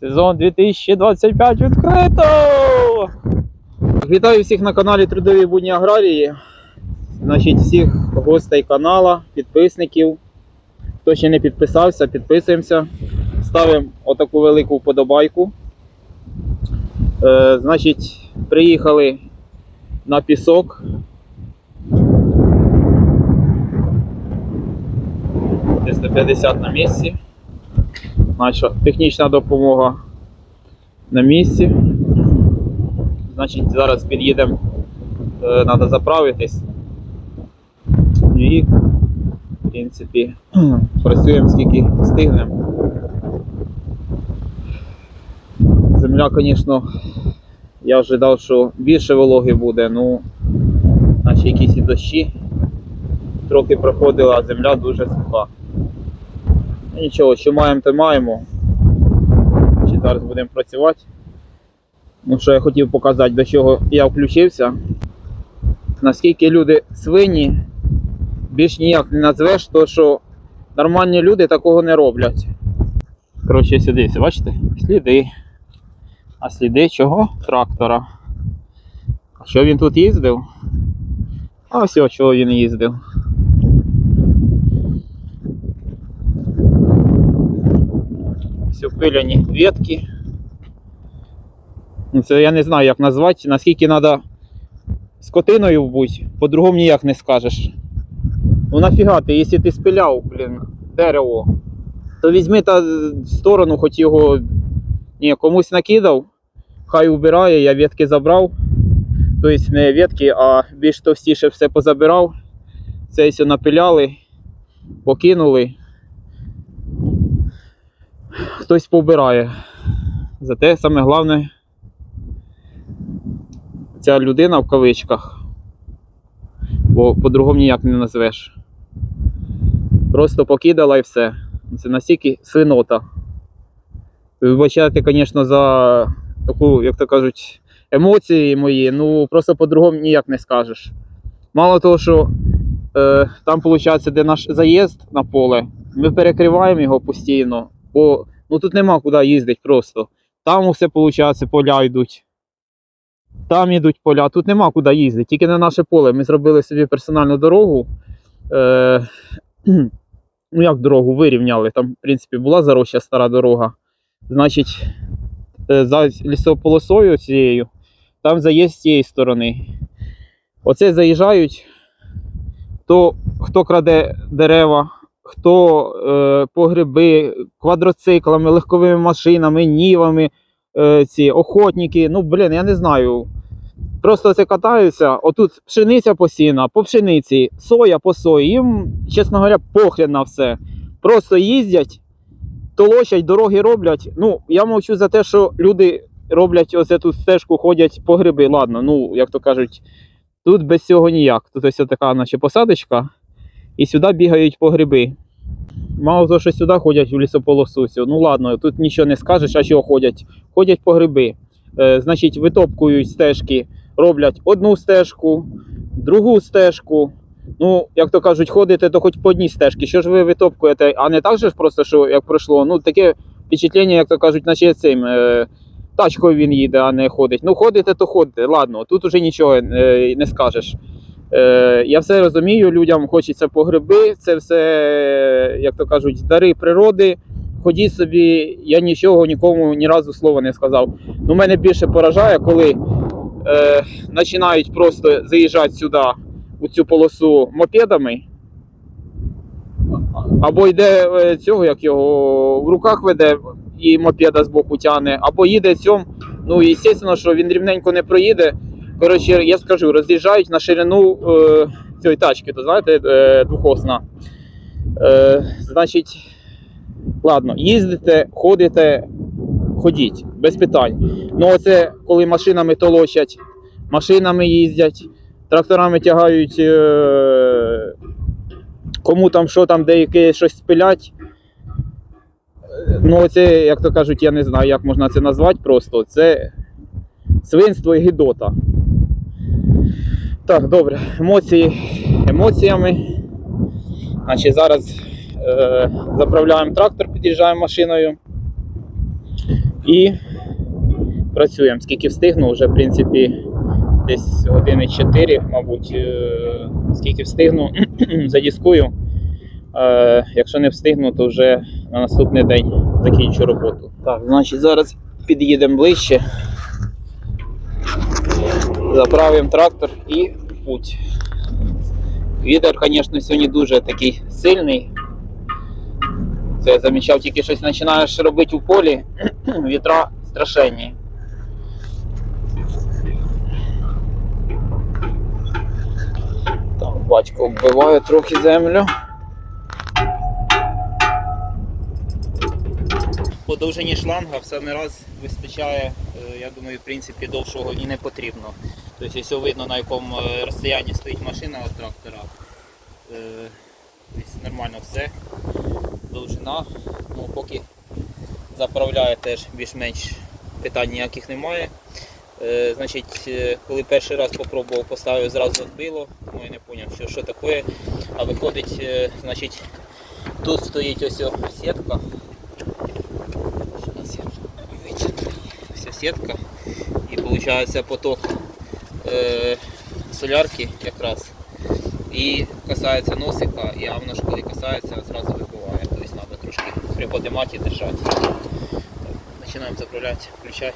Сезон 2025 відкрито! Вітаю всіх на каналі Трудові будні Аграрії. Значить, всіх гостей канала, підписників. Хто ще не підписався, підписуємося. Ставимо отаку велику вподобайку. Е, значить, приїхали на пісок. Десь до 50 на місці. Наша технічна допомога на місці. Значить, зараз під'їдемо, треба заправитись. І, в принципі, працюємо скільки встигнемо. Земля, звісно, я ожидав, що більше вологи буде, ну, наче якісь і дощі трохи проходила, а земля дуже суха. Нічого, що маємо, то маємо. Ще зараз будемо працювати. Ну, що я хотів показати, до чого я включився. Наскільки люди свині, більш ніяк не назвеш, то що нормальні люди такого не роблять. Коротше, сюди, бачите? Сліди. А сліди чого? Трактора. А що він тут їздив? А все, чого він їздив. Все пиляні ветки. Ну, Це я не знаю, як назвати, наскільки треба скотиною бути, по-другому ніяк не скажеш. Ну нафіга ти, якщо ти спиляв, блін, дерево, то візьми та сторону, хоч його ні, комусь накидав, хай убирає, я ветки забрав. Тобто не ветки, а більш товстіше все позабирав. Це все напиляли, покинули. Хтось побирає. Зате саме головне, ця людина в кавичках, бо по-другому ніяк не назвеш. Просто покидала і все. Це настільки свинота. Вибачайте, звісно, за таку, як то кажуть, емоції мої, ну просто по-другому ніяк не скажеш. Мало того, що е, там, виходить, де наш заїзд на поле, ми перекриваємо його постійно, бо ну, тут нема куди їздити просто. Там усе, виходить, поля йдуть. Там йдуть поля, тут нема куди їздити, тільки на наше поле. Ми зробили собі персональну дорогу. Е, ну, як дорогу вирівняли. Там, в принципі, була зароща стара дорога. Значить, е, за лісополосою цією, там заїзд з цієї сторони. Оце заїжджають, то хто краде дерева, хто е, по гриби, квадроциклами, легковими машинами, нівами, е, ці охотники. Ну, блін, я не знаю. Просто це катаються. Отут пшениця посіна, по пшениці, соя по сої. Їм, чесно говоря, похрен на все. Просто їздять, толочать, дороги роблять. Ну, я мовчу за те, що люди роблять оце тут стежку, ходять по гриби. Ладно, ну, як то кажуть, тут без цього ніяк. Тут ось така, наче посадочка, і сюди бігають по гриби. Мало того, що сюди ходять в лісополосу. Ну ладно, тут нічого не скажеш, а чого ходять. Ходять по гриби. Е, значить, витопкують стежки, роблять одну стежку, другу стежку. Ну, як то кажуть, ходите, то хоч по одній стежці. Що ж ви витопкуєте? А не так же ж просто, що як пройшло. Ну, таке впечатлення, як то кажуть, наче цим. Е, тачкою він їде, а не ходить. Ну, ходите, то ходите. Ладно, тут уже нічого е, не скажеш. Е, я все розумію, людям хочеться по гриби, це все, як то кажуть, дари природи. Ходіть собі, я нічого нікому ні разу слова не сказав. Ну, мене більше поражає, коли е, починають просто заїжджати сюди, у цю полосу мопедами. Або йде е, цього, як його в руках веде і мопеда з боку тягне, або їде цьому. Ну, і звісно, що він рівненько не проїде. Коротше, я скажу, роз'їжджають на ширину е, цієї тачки, то знаєте, е, двохосна. Е, значить, ладно, їздите, ходите, ходіть, без питань. Ну, оце коли машинами толочать, машинами їздять, тракторами тягають, е, кому там що там, деякі щось спилять. Ну, це, як то кажуть, я не знаю, як можна це назвати просто. Це свинство і гидота. Так, добре, емоції емоціями. Значить, зараз е, заправляємо трактор, під'їжджаємо машиною. І працюємо. Скільки встигну, вже в принципі десь години 4, мабуть, е, скільки встигну, задіскую. Е, Якщо не встигну, то вже на наступний день закінчу роботу. Так, значить, зараз під'їдемо ближче. Заправимо трактор і в путь. Вітер, звісно, сьогодні дуже такий сильний. Це я замічав, тільки щось починаєш робити у полі, вітра страшенні. Там батько вбиває трохи землю. По довжині шланга в самий раз вистачає, е, я думаю, в принципі, довшого і не потрібно. Тобто, якщо видно, на якому е, розстоянні стоїть машина від трактора, е, тобто нормально все. Довжина, ну поки заправляє теж більш-менш питань ніяких немає. Е, значить, е, коли перший раз попробував, поставив, зразу відбило, тому я не зрозумів, що, що таке. А виходить, е, значить, тут стоїть ось сітка. Ось сітка. І виходить поток е, солярки якраз. І касається носика, і воно ж коли касається, зразу вибиває. Тобто треба трошки приподимати і держати. Починаємо заправляти. Включай.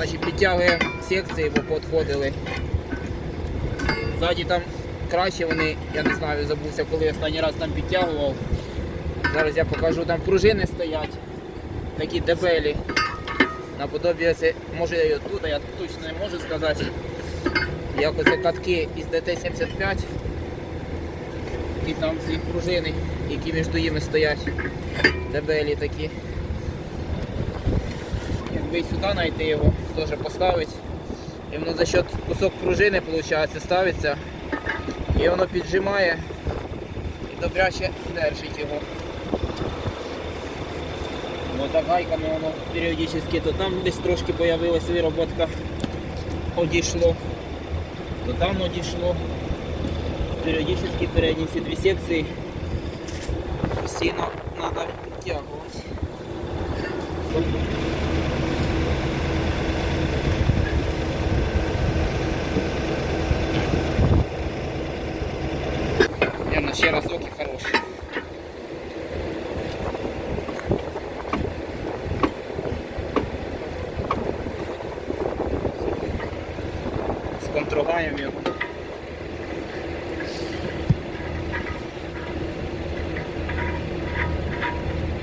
Значить підтягуємо секції, бо підходили. Ззаді там краще вони, я не знаю, забувся, коли я останній раз там підтягував. Зараз я покажу, там пружини стоять, такі дебелі. Наподобі, може я і оттуда, я точно не можу сказати. Як оце катки із ДТ-75. І там ці пружини, які між ними стоять. Дебелі такі. Якби і сюди знайти його, теж поставити. І воно за счет кусок пружини виходить, ставиться. І воно піджимає і добряче держить його. Ну так гайками воно періодично то там десь трошки появилася вироботка. Одійшло, то там одійшло. Періодично передні всі дві секції постійно треба підтягувати. Ще разок і хороший. Сконтругаємо його.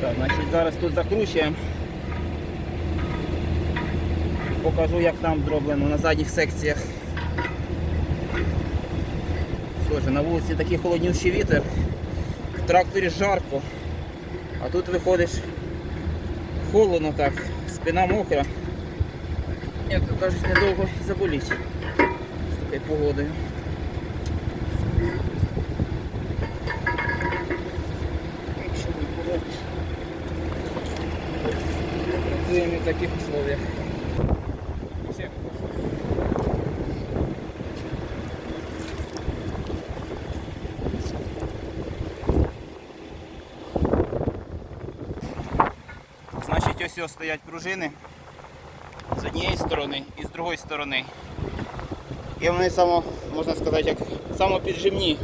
Так, значить зараз тут закручуємо. Покажу як там зроблено на задніх секціях. Тоже на вулиці такий холоднющий вітер, в тракторі жарко, а тут виходиш холодно так, спина мокра. Як то кажуть, недовго заболіть з такою погодою. Якщо не. Працюємо в таких условиях. Ось ось стоять пружини з однієї сторони і з другої сторони. І вони само, можна сказати, як самопіджимні.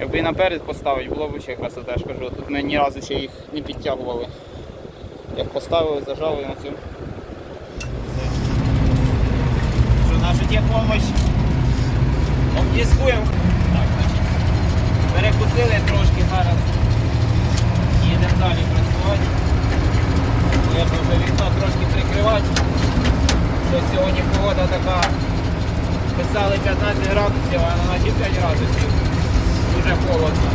Якби і наперед поставити, було б ще красота, я кажу. Тут ми ні разу ще їх не підтягували. Як поставили, зажали на цю. Що наша техпомощь обдіскуємо. Так, значить, перекусили трошки зараз. Їдемо далі працювати. Я вже вікно трошки прикривати. Що сьогодні погода така. Писали 15 градусів, а на ночі 5 градусів. Дуже холодно.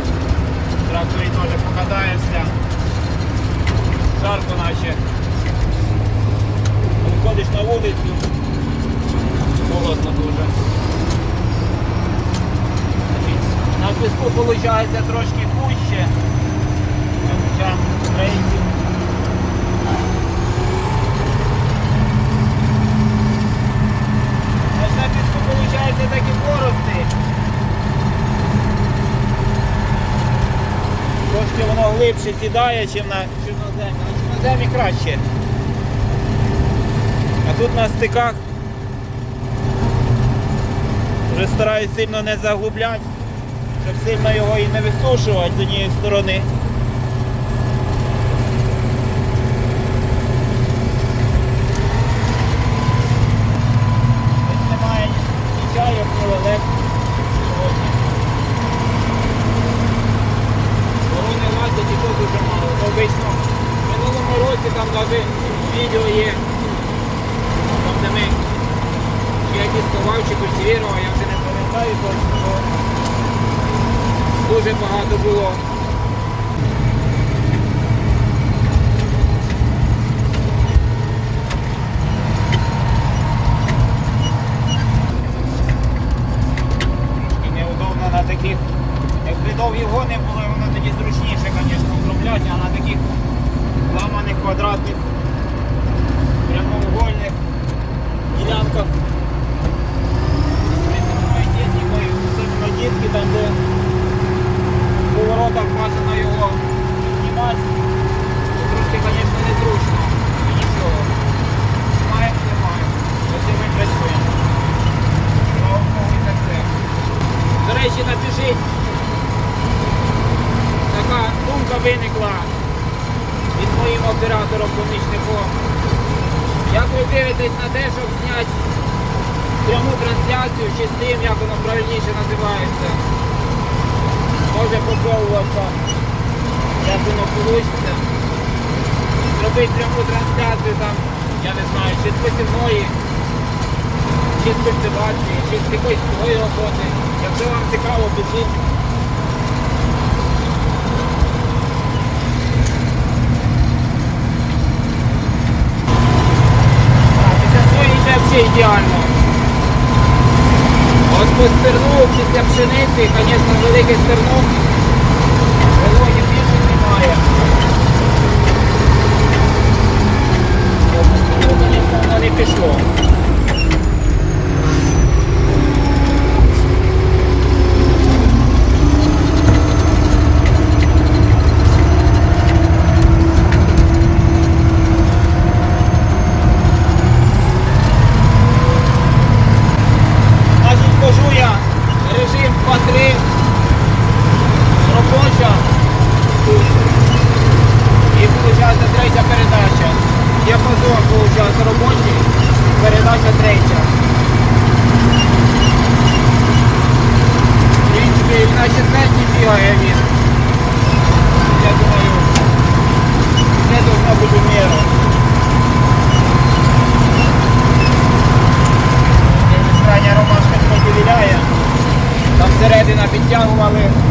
Тракторі теж покатаєшся. Жарко наче. Виходиш на вулицю. Холодно дуже. На піску виходить трошки пуще. Хоча рейсів. Ось на піску виходить такі порости. Трошки воно глибше сідає, ніж на чорноземі. На чорноземі краще. А тут на стиках вже стараюсь сильно не загубляти, щоб сильно його і не висушувати з однієї сторони. Ось немає ні чайок, ні лелек сьогодні. Ворони лазять і то дуже мало. Ну, Обично в минулому році відео є. Там де ми я якісь чи культивірував, я вже не пам'ятаю точно, бо дуже багато було. вийде зробити пряму трансляцію там, я не знаю, чи з посівної, чи з культивації, чи з якоїсь такої роботи. Якщо вам цікаво, пишіть. Після сої йде взагалі ідеально. От по стерну, після пшениці, звісно, великий стерну. пішло. yang.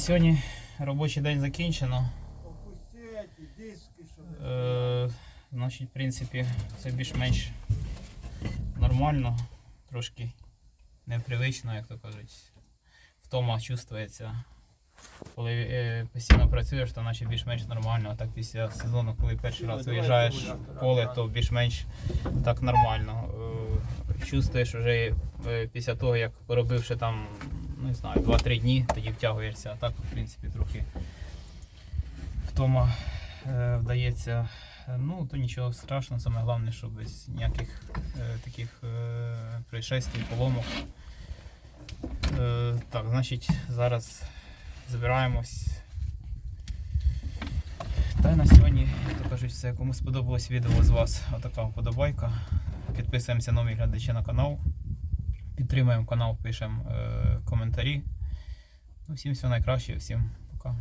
сьогодні робочий день закінчено. Е, значить, В принципі, все більш-менш нормально, трошки непривично, як то кажуть. Втома чувствується. Коли е, постійно працюєш, то наче більш-менш нормально. А так після сезону, коли перший раз виїжджаєш в поле, то більш-менш так нормально. Е, чувствуєш вже е, після того, як поробивши там Ну, не знаю, 2-3 дні, тоді втягуєшся. А так, в принципі, трохи втома е, вдається. Ну, то нічого страшного, саме головне, щоб без ніяких е, таких е, пришестів, поломок. Е, так, значить, зараз збираємось. Та й на сьогодні, як то кажуть, все, кому сподобалось відео з вас, отака вподобайка. Підписуємося нові глядачі на канал. Підтримуємо канал, пишемо е, коментарі. Ну, всім всього найкращого, всім пока.